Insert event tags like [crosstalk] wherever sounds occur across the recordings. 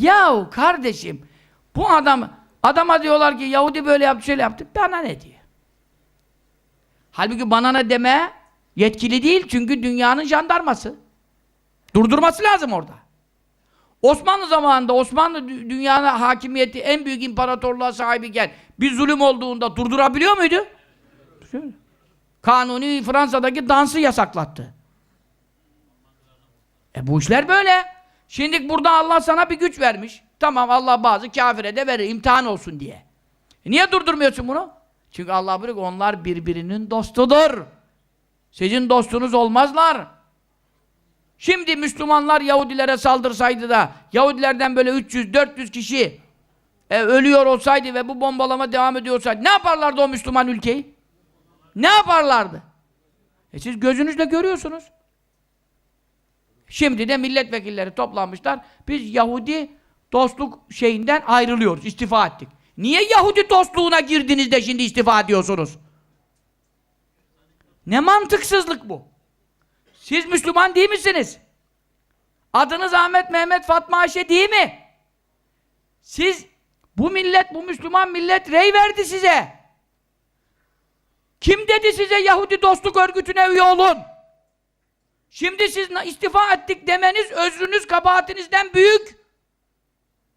Yahu kardeşim bu adam adama diyorlar ki Yahudi böyle yaptı şöyle yaptı. Bana ne diyor? Halbuki bana ne deme yetkili değil çünkü dünyanın jandarması. Durdurması lazım orada. Osmanlı zamanında Osmanlı dü- dünyana hakimiyeti en büyük imparatorluğa sahibiken bir zulüm olduğunda durdurabiliyor muydu? Kanuni Fransa'daki dansı yasaklattı. E bu işler böyle. Şimdi burada Allah sana bir güç vermiş. Tamam Allah bazı kafire de verir imtihan olsun diye. E niye durdurmuyorsun bunu? Çünkü Allah buyuruyor onlar birbirinin dostudur. Sizin dostunuz olmazlar. Şimdi Müslümanlar Yahudilere saldırsaydı da Yahudilerden böyle 300-400 kişi e, ölüyor olsaydı ve bu bombalama devam ediyor ne yaparlardı o Müslüman ülkeyi? Ne yaparlardı? E siz gözünüzle görüyorsunuz. Şimdi de milletvekilleri toplanmışlar. Biz Yahudi dostluk şeyinden ayrılıyoruz. istifa ettik. Niye Yahudi dostluğuna girdiniz de şimdi istifa ediyorsunuz? Ne mantıksızlık bu? Siz Müslüman değil misiniz? Adınız Ahmet, Mehmet, Fatma, Ayşe değil mi? Siz, bu millet, bu Müslüman millet rey verdi size. Kim dedi size Yahudi dostluk örgütüne üye olun? Şimdi siz istifa ettik demeniz özrünüz kabahatinizden büyük.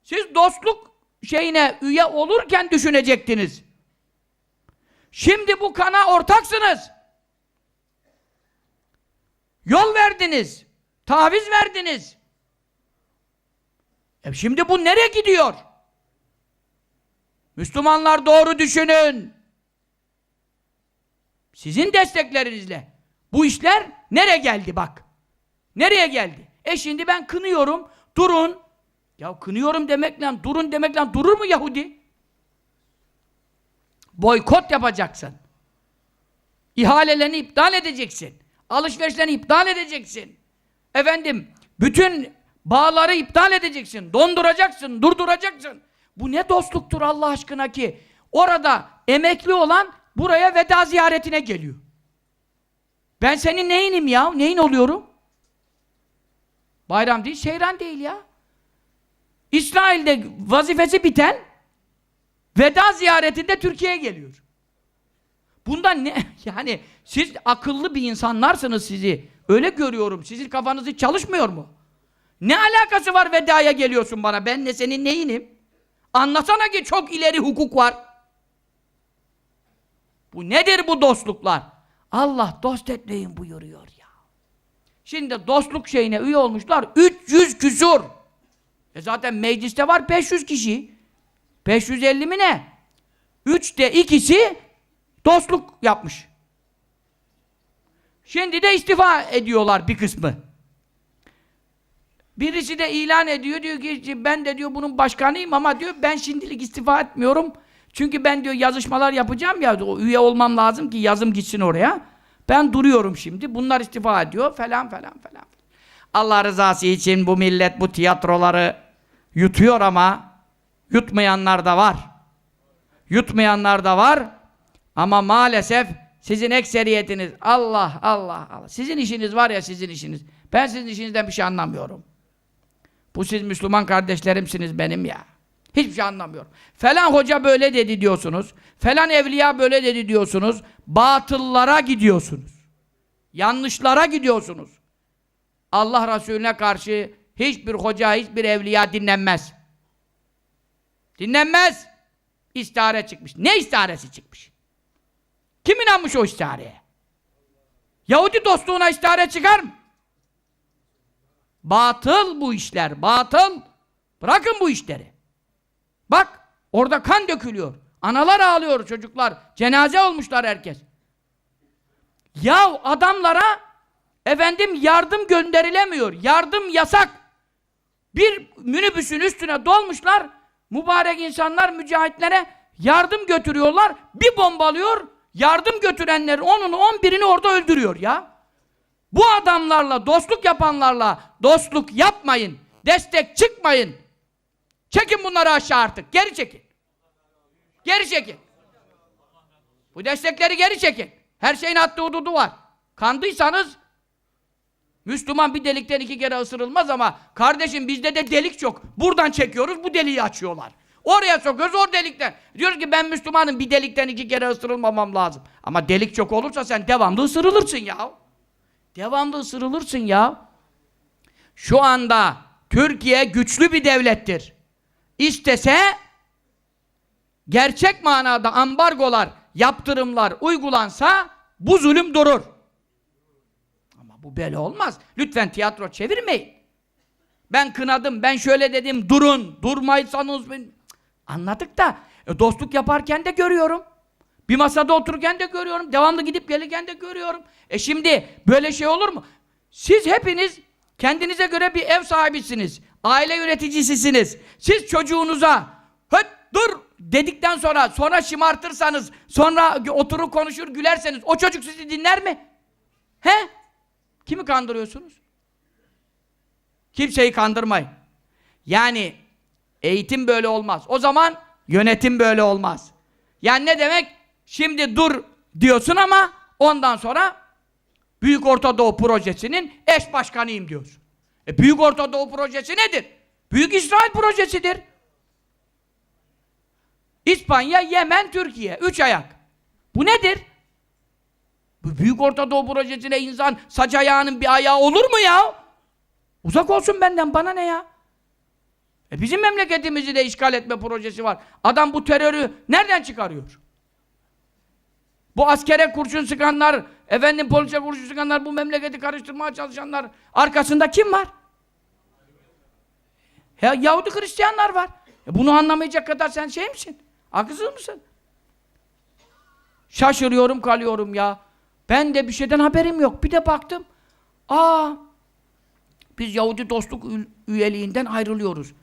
Siz dostluk şeyine üye olurken düşünecektiniz. Şimdi bu kana ortaksınız. Yol verdiniz. Taviz verdiniz. E şimdi bu nereye gidiyor? Müslümanlar doğru düşünün. Sizin desteklerinizle. Bu işler nereye geldi bak. Nereye geldi? E şimdi ben kınıyorum. Durun. Ya kınıyorum demekle, durun demekle durur mu Yahudi? Boykot yapacaksın. İhalelerini iptal edeceksin. Alışverişlerini iptal edeceksin. Efendim, bütün bağları iptal edeceksin. Donduracaksın, durduracaksın. Bu ne dostluktur Allah aşkına ki? Orada emekli olan buraya veda ziyaretine geliyor. Ben senin neyinim ya? Neyin oluyorum? Bayram değil, seyran değil ya. İsrail'de vazifesi biten veda ziyaretinde Türkiye'ye geliyor. Bundan ne? [laughs] Yani siz akıllı bir insanlarsınız sizi. Öyle görüyorum. Sizin kafanız hiç çalışmıyor mu? Ne alakası var vedaya geliyorsun bana? Ben ne senin neyinim? Anlasana ki çok ileri hukuk var. Bu nedir bu dostluklar? Allah dost etmeyin buyuruyor ya. Şimdi dostluk şeyine üye olmuşlar 300 küsur. E zaten mecliste var 500 kişi. 550 mi ne? Üçte ikisi dostluk yapmış. Şimdi de istifa ediyorlar bir kısmı. Birisi de ilan ediyor diyor ki ben de diyor bunun başkanıyım ama diyor ben şimdilik istifa etmiyorum. Çünkü ben diyor yazışmalar yapacağım ya o üye olmam lazım ki yazım gitsin oraya. Ben duruyorum şimdi. Bunlar istifa ediyor falan falan falan. Allah rızası için bu millet bu tiyatroları yutuyor ama yutmayanlar da var. Yutmayanlar da var. Ama maalesef sizin ekseriyetiniz Allah Allah Allah. Sizin işiniz var ya sizin işiniz. Ben sizin işinizden bir şey anlamıyorum. Bu siz Müslüman kardeşlerimsiniz benim ya. Hiçbir şey anlamıyorum. Falan hoca böyle dedi diyorsunuz. Falan evliya böyle dedi diyorsunuz. Batıllara gidiyorsunuz. Yanlışlara gidiyorsunuz. Allah Resulüne karşı hiçbir hoca, hiçbir evliya dinlenmez. Dinlenmez. İstihare çıkmış. Ne istiharesi çıkmış? Kim inanmış o istihareye? Yahudi dostluğuna istihare çıkar mı? Batıl bu işler, batıl. Bırakın bu işleri. Bak, orada kan dökülüyor. Analar ağlıyor çocuklar. Cenaze olmuşlar herkes. Ya adamlara efendim yardım gönderilemiyor. Yardım yasak. Bir minibüsün üstüne dolmuşlar. Mübarek insanlar mücahitlere yardım götürüyorlar. Bir bombalıyor. Yardım götürenler onun on birini orada öldürüyor ya. Bu adamlarla, dostluk yapanlarla dostluk yapmayın. Destek çıkmayın. Çekin bunları aşağı artık. Geri çekin. Geri çekin. Bu destekleri geri çekin. Her şeyin haddi hududu var. Kandıysanız Müslüman bir delikten iki kere ısırılmaz ama kardeşim bizde de delik çok. Buradan çekiyoruz bu deliği açıyorlar. Oraya sokuyoruz o delikten. Diyoruz ki ben Müslümanım bir delikten iki kere ısırılmamam lazım. Ama delik çok olursa sen devamlı ısırılırsın ya. Devamlı ısırılırsın ya. Şu anda Türkiye güçlü bir devlettir. İstese gerçek manada ambargolar, yaptırımlar uygulansa bu zulüm durur. Ama bu böyle olmaz. Lütfen tiyatro çevirmeyin. Ben kınadım, ben şöyle dedim, durun, durmaysanız Anladık da, e, dostluk yaparken de görüyorum. Bir masada otururken de görüyorum, devamlı gidip gelirken de görüyorum. E şimdi böyle şey olur mu? Siz hepiniz kendinize göre bir ev sahibisiniz. Aile yöneticisisiniz. Siz çocuğunuza höt dur dedikten sonra sonra şımartırsanız, sonra oturur konuşur gülerseniz o çocuk sizi dinler mi? He? Kimi kandırıyorsunuz? Kimseyi kandırmayın. Yani eğitim böyle olmaz. O zaman yönetim böyle olmaz. Yani ne demek? Şimdi dur diyorsun ama ondan sonra Büyük Orta Doğu Projesi'nin eş başkanıyım diyorsun. E Büyük Orta Doğu Projesi nedir? Büyük İsrail Projesi'dir. İspanya, Yemen, Türkiye. Üç ayak. Bu nedir? Bu Büyük Orta Doğu Projesi'ne insan saç ayağının bir ayağı olur mu ya? Uzak olsun benden, bana ne ya? E bizim memleketimizi de işgal etme projesi var. Adam bu terörü nereden çıkarıyor? Bu askere kurşun sıkanlar, efendim polise kurşun sıkanlar, bu memleketi karıştırmaya çalışanlar arkasında kim var? Ya Yahudi Hristiyanlar var. E bunu anlamayacak kadar sen şey misin? Akılsız mısın? Şaşırıyorum kalıyorum ya. Ben de bir şeyden haberim yok. Bir de baktım. Aa biz Yahudi dostluk üyeliğinden ayrılıyoruz.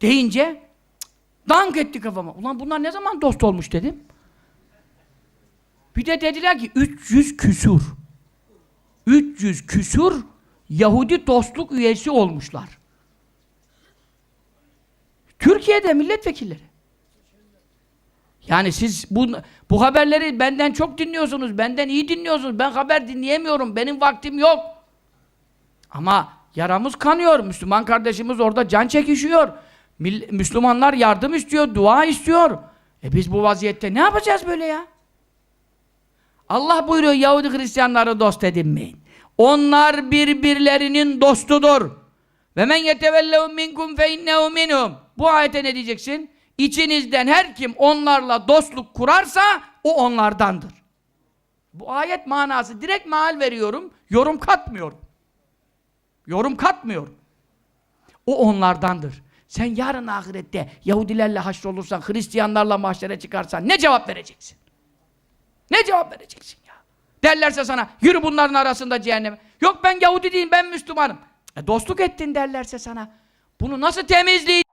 Deyince dank etti kafama. Ulan bunlar ne zaman dost olmuş dedim. Bir de dediler ki 300 küsur. 300 küsur Yahudi dostluk üyesi olmuşlar. Türkiye'de milletvekilleri. Yani siz bu, bu haberleri benden çok dinliyorsunuz, benden iyi dinliyorsunuz. Ben haber dinleyemiyorum, benim vaktim yok. Ama yaramız kanıyor. Müslüman kardeşimiz orada can çekişiyor. Müslümanlar yardım istiyor, dua istiyor. E biz bu vaziyette ne yapacağız böyle ya? Allah buyuruyor Yahudi Hristiyanları dost edinmeyin. Onlar birbirlerinin dostudur. Ve men yetevellehum minkum fe innehu minhum. Bu ayete ne diyeceksin? İçinizden her kim onlarla dostluk kurarsa o onlardandır. Bu ayet manası direkt meal veriyorum, yorum katmıyorum. Yorum katmıyorum. O onlardandır. Sen yarın ahirette Yahudilerle haşrolursan, Hristiyanlarla mahşere çıkarsan ne cevap vereceksin? Ne cevap vereceksin ya? Derlerse sana yürü bunların arasında cehenneme. Yok ben Yahudi değilim ben Müslümanım. E, dostluk ettin derlerse sana. Bunu nasıl temizleyeceksin?